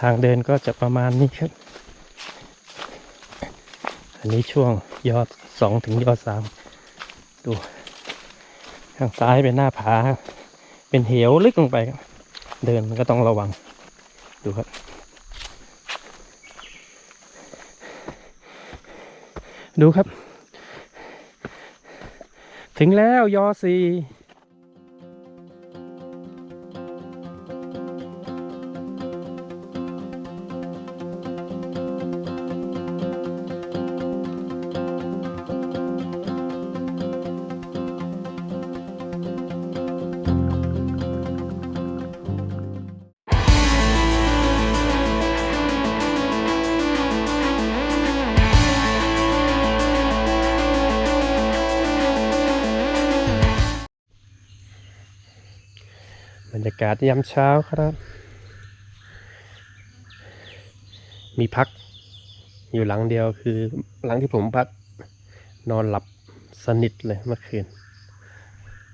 ทางเดินก็จะประมาณนี้ครับ อันนี้ช่วงยอดสองถึงยอดสามดูข้างซ้ายเป็นหน้าผา เป็นเหวลึกลงไปครับ เดินมันก็ต้องระวัง ดูครับ ดูครับ ถึงแล้วยอซีากาศยามเช้าครับ มีพัก อยู่หลังเดียวคือหลังที่ผมพักนอนหลับสนิทเลยเมื่อคืน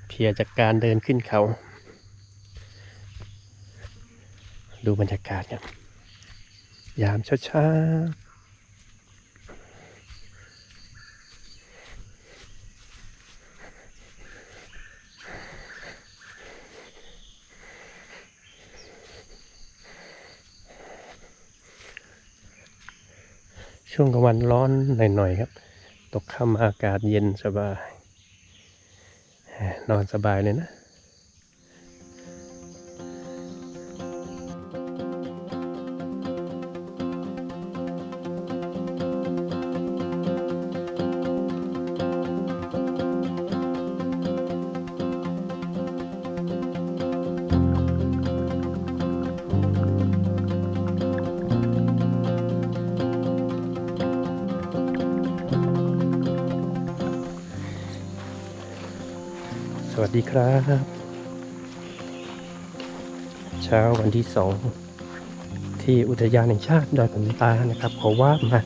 เพียจากการเดินขึ้นเขา ดูบรรยากาศครับยามเช้าๆ ช่วงกลางวันร้อนหน่อยๆครับ ตกค่ำอากาศเย็นสบาย นอนสบายเลยนะ วัสดีครับ เช้าวันที่สองที่อุทยานแห่งชาติดอยผนตานะครับขอว่ามา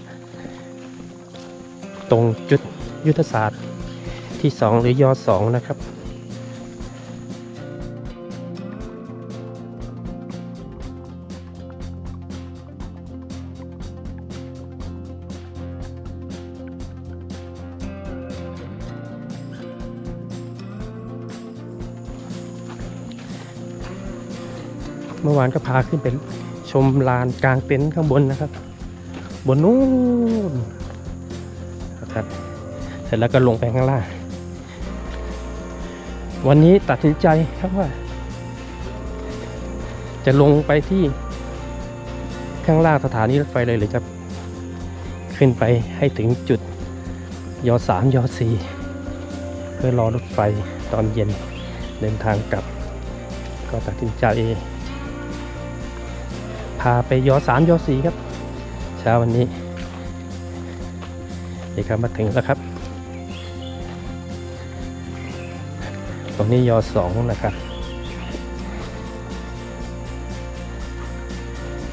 ตรงจุดยุทธศาสตร์ที่สองหรือยอสองนะครับ มื่อวานก็พาขึ้นไปชมลานกลางเต็นท์ข้างบนนะครับ บนนู้นนะครับเสร็จแล้วก็ลงไปข้างล่าง วันนี้ตัดสินใจครับว่า จะลงไปที่ข้างล่างสถานีรถไฟเลยหรือจะขึ้นไปให้ถึงจุดยสามยสี่เพื่อรอรถไฟตอนเย็นเดินทางกลับ ก็ตัดสินใจ พาไปยอสามยอสี่ครับ เช้าวันนี้นี่ครับมาถึงแล้วครับ ตรงนี้ยอสองนะครับ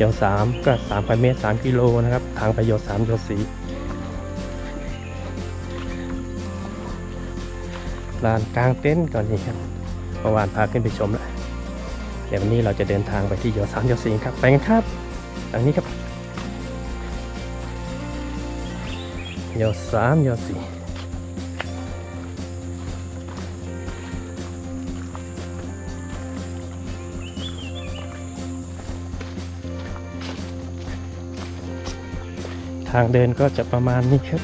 ยอสามก็สามพันเมตรสามกิโลนะครับ ทางไปยอสามยอสี่ลานกลางเต็นท์ก่อนนี่ครับเมื่อวานพาขึ้นไปชมแล้ว เดี๋ยววันนี้เราจะเดินทางไปที่ยอสามยอสี่ครับ ไปกันครับทางนี้ครับยอสามยอสี่ทางเดินก็จะประมาณนี้ครับ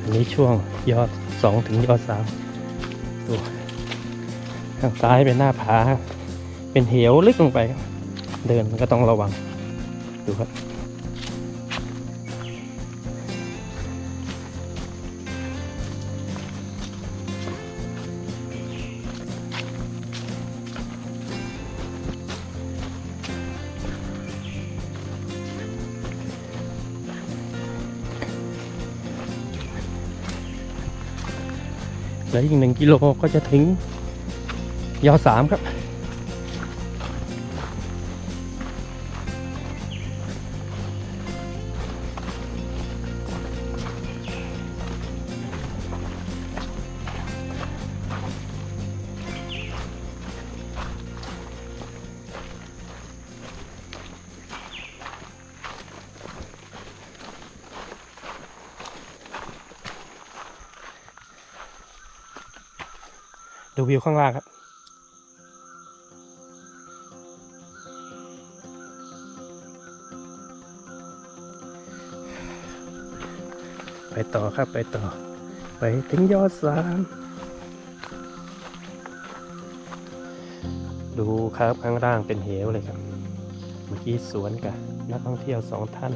อันนี้ช่วงยอดสองถึงยอดสามดู ข้างซ้ายเป็นหน้าผา เป็นเหวลึกลงไป เดินก็ต้องระวัง ดูครับเหลืออีกหนึ่งกิโลก็จะถึง ยาวสามครับ ดูวิวข้างล่างครับ ต่อครับไปต่อ ไปถึงยอดสามดูครับข้างล่างเป็นเหวเลยครับ เมื่อกี้สวนกับนักท่องเที่ยวสองท่าน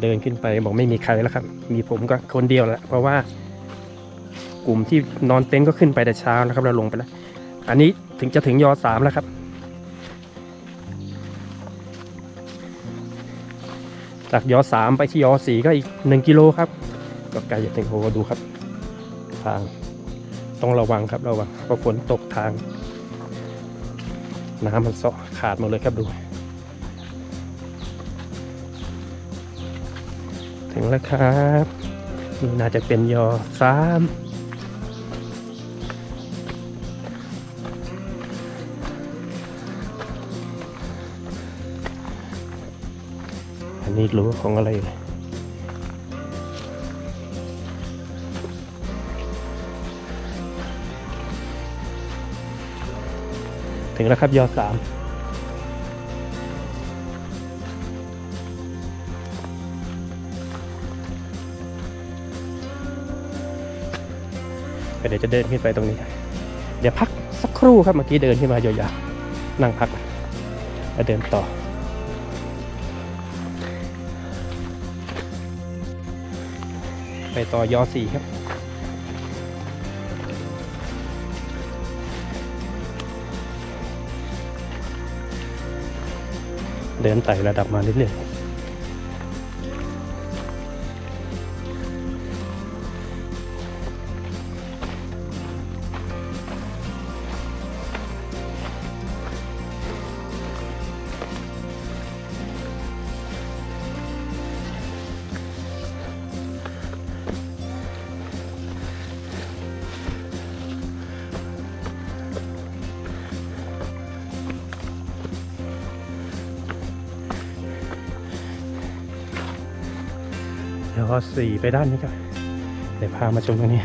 เดินขึ้นไปบอกไม่มีใครแล้วครับ มีผมก็คนเดียวแหละเพราะว่ากลุ่มที่นอนเต็นท์ก็ขึ้นไปแต่เช้านะครับเราลงไปแล้ว อันนี้ถึงจะถึงยอดสามแล้วครับ จากยอสามไปที่ยอสี่ก็อีกหนึ่งกิโลครับ ก็ไกลจะถึงโอ้โหดูครับ ทางต้องระวังครับระวังเพราะฝนตกทาง น้ำมันเซาะขาดหมดเลยครับดู ถึงแล้วครับนี่น่าจะเป็นยอสาม นนี้รู้ของอะไรเลยถึงแล้วครับยอสามเดี๋ยวจะเดินขึ้นไปตรงนี้ เดี๋ยวพักสักครู่ครับเมื่อกี้เดินขึ้นมายาวๆนั่งพักแล้วเดินต่อ ต่อยอสี่ครับเดินไต่ระดับมาเรื่อยๆ ยอสี่ไปด้านนี้ครับเดี๋ยวพามาชมตรงนี้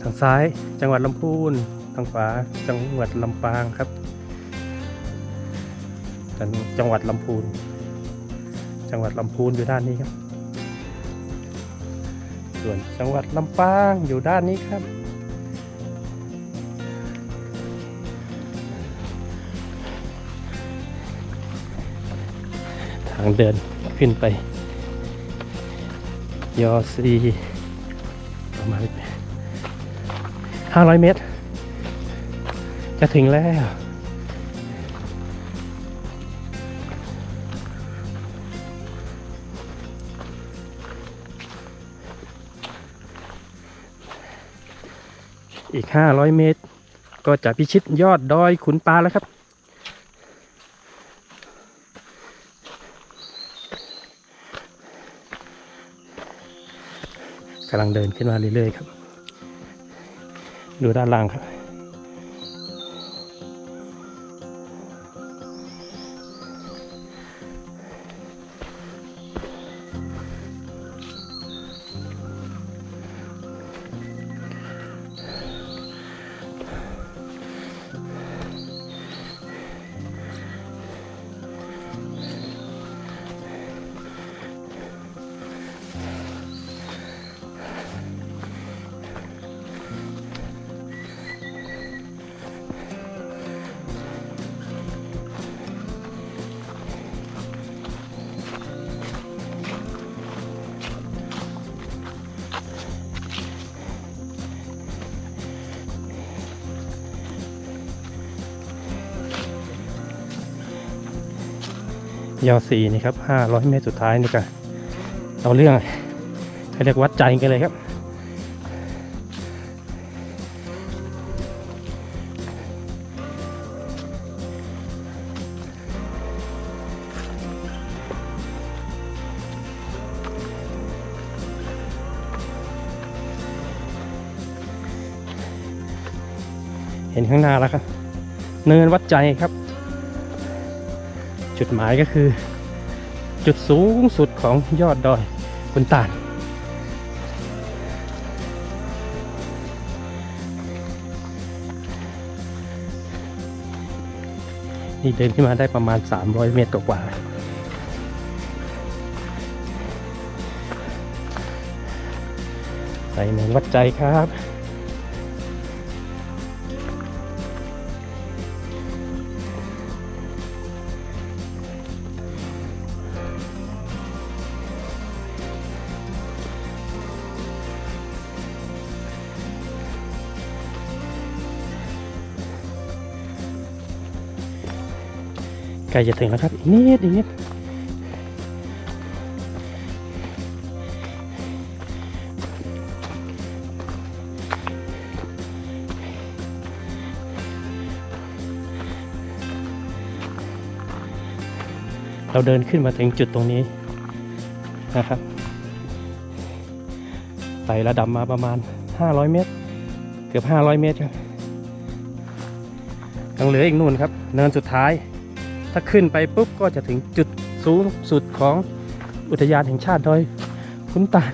ทางซ้ายจังหวัดลำพูน ทางขวาจังหวัดลำปางครับ จังหวัดลำพูน จังหวัดลำพูนอยู่ด้านนี้ครับ ส่วนจังหวัดลำปางอยู่ด้านนี้ครับางเดินขึ้นไป ยอซีประมาณห้าร้อยเมตร จะถึงแล้วอีก 500 เมตร ก็จะพิชิตยอดดอยขุนปลาแล้วครับ กำลังเดินขึ้นมาเรื่อยๆครับ ดูด้านล่างครับ ยอสี่นี่ครับห้าร้อยเมตรสุดท้ายนี่ก็เอาเรื่องให้เรียกวัดใจกันเลยครับ เห็นข้างหน้าแล้วครับ เนินวัดใจครับ จุดหมายก็คือ จุดสูงสุดของยอดดอยขุนตาลนี่เดินขึ้นมาได้ประมาณ 300 เมตรกว่าใส่หมืองวัดใจครับ ใกล้จะถึงแล้วครับอีกนิดอีกนิดเราเดินขึ้นมาถึงจุดตรงนี้นะครับไต่ระดับมาประมาณ 500 เมตร เกือบ 500 เมตรครับยังเหลืออีกนู่นครับ เนินสุดท้าย ถ้าขึ้นไปปุ๊บก็จะถึงจุดสูงสุดของอุทยานแห่งชาติดอยขุนตาล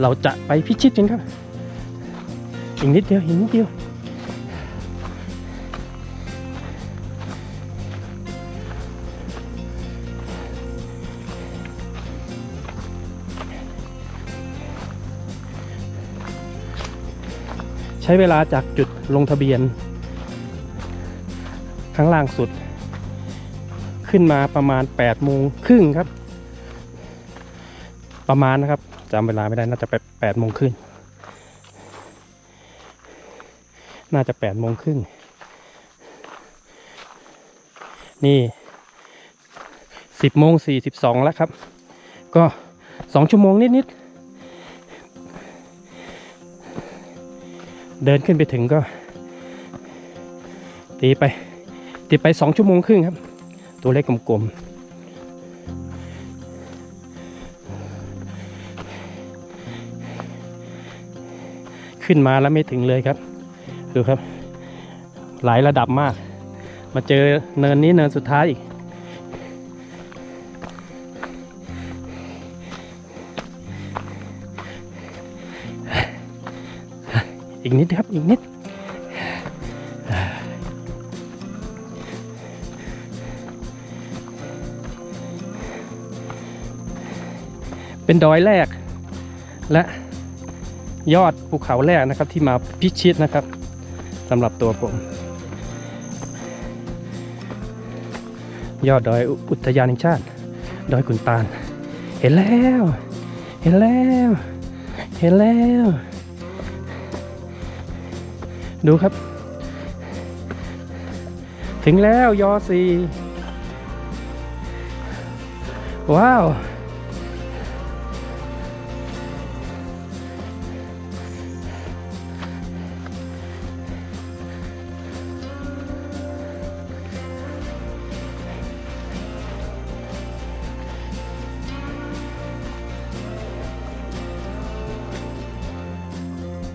เราจะไปพิชิตกันครับอีกนิดเดียวอีกนิดเดียวใช้เวลาจากจุดลงทะเบียน ข้างล่างสุด ขึ้นมาประมาณ8โมงครึ่งครับ ประมาณนะครับจำเวลาไม่ได้น่าจะไป8โมงครึ่งน่าจะ8โมงครึ่งนี่ 10โมง42 แล้วครับ ก็ 2 ชั่วโมงนิด ๆ เดินขึ้นไปถึงก็ ตีไป ตีไปสองชั่วโมงครึ่งครับ ตัวเลขกลมๆ ขึ้นมาแล้วไม่ถึงเลยครับ ดูครับ หลายระดับมาก มาเจอเนินนี้เนินสุดท้ายอีกอีกนิดครับ อีกนิด เป็นดอยแรก และยอดภูเขาแรกนะครับที่มาพิชิตนะครับสำหรับตัวผม ยอดดอยอุทยานแห่งชาติ ดอยขุนตาล เห็นแล้ว เห็นแล้ว เห็นแล้ว ดูครับ ถึงแล้วยอซีว้าว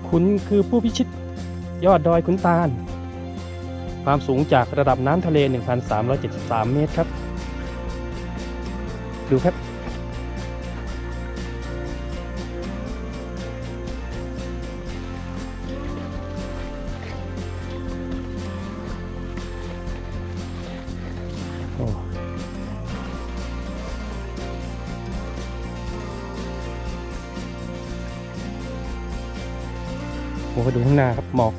คุณคือผู้พิชิต ยอดดอยขุนตาล ความสูงจากระดับน้ำทะเล 1,373 เมตรครับ ดูครับ โอ้ดูข้างหน้าครับหมอก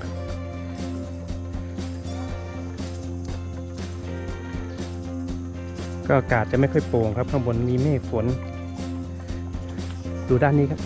ก็อากาศจะไม่ค่อยโปร่งครับ ข้างบนมีเมฆฝน ดูด้านนี้ครับ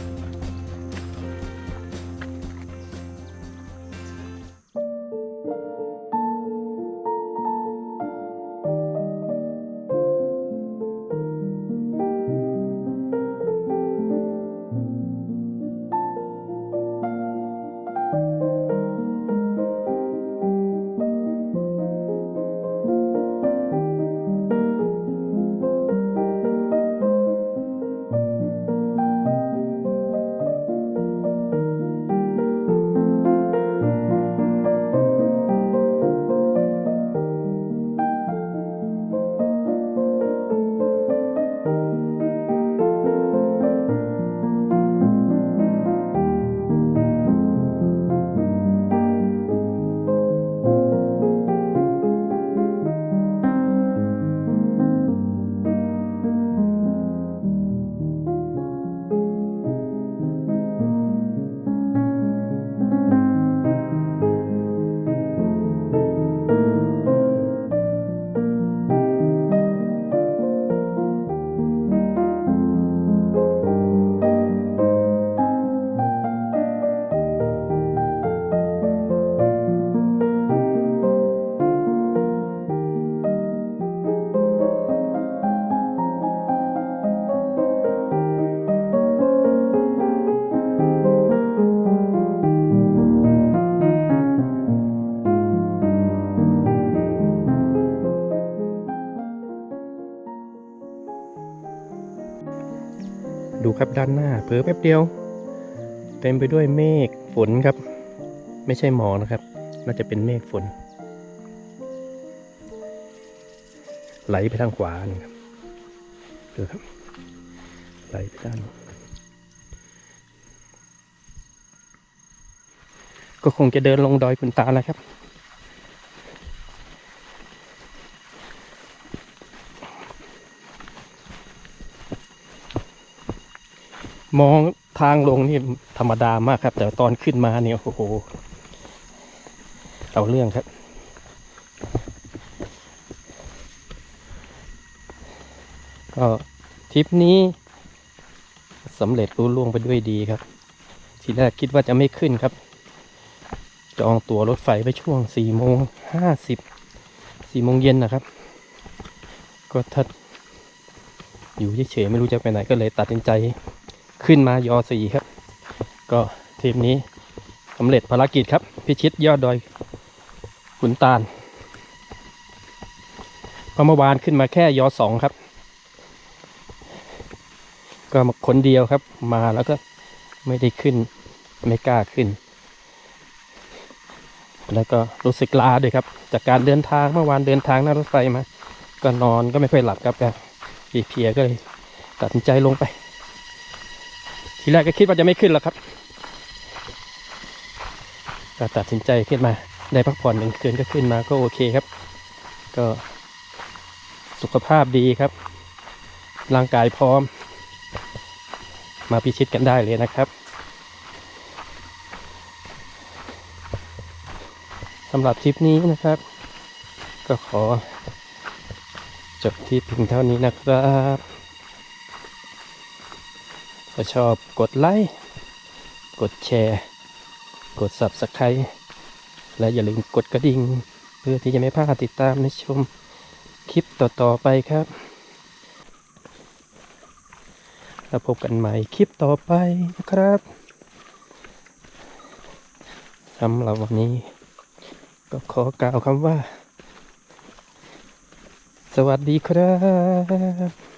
ครับด้านหน้าเผลอแป๊บเดียว เต็มไปด้วยเมฆฝนครับ ไม่ใช่หมอกนะครับ น่าจะเป็นเมฆฝน ไหลไปทางขวานี่ครับดูครับ ไหลไปด้านนู้นก็คงจะเดินลงดอยคุณตาแล้วครับ มองทางลงนี่ธรรมดามากครับ แต่ตอนขึ้นมาเนี่ยโอ้โห เอาเรื่องครับก็ทริปนี้สำเร็จรุ่ล่วงไปด้วยดีครับ ทีแรกคิดว่าจะไม่ขึ้นครับ จองตั๋วรถไฟไปช่วงสี่โมงห้าสิบสี่โมงเย็นนะครับ ก็ถ้าอยู่เฉยๆไม่รู้จะไปไหนก็เลยตัดสินใจ ขึ้นมายอสี่ครับ ก็ทริปนี้สำเร็จภารกิจครับ พิชิตยอดดอยขุนตาลเพเมื่อวานขึ้นมาแค่ยอสองครับ ก็มาคนเดียวครับ มาแล้วก็ไม่ได้ขึ้น ไม่กล้าขึ้น แล้วก็รู้สึกลาด้วยครับ จากการเดินทางเมื่อวานเดินทางนั่งรถไฟมา ก็นอนก็ไม่ค่อยหลับครับก็เพลียก็เลยตัดสินใจลงไป ทีแรกก็คิดว่าจะไม่ขึ้นแล้วครับก็ตัดสินใจขึ้นมา ได้พักผ่อนหนึ่งคืนก็ขึ้นมาก็โอเคครับ ก็สุขภาพดีครับ ร่างกายพร้อม มาพิชิตกันได้เลยนะครับสำหรับทริปนี้นะครับ ก็ขอจบที่เพียงเท่านี้นะครับ ถ้าชอบกดไลค์กดแชร์ กด Subscribe และอย่าลืมกดกระดิ่ง เพื่อที่จะไม่พลาดติดตามในชมคลิปต่อ ๆ ไปครับ แล้วพบกันใหม่คลิปต่อไปนะครับสำหรับวันนี้ ก็ขอกล่าวคำว่า สวัสดีครับ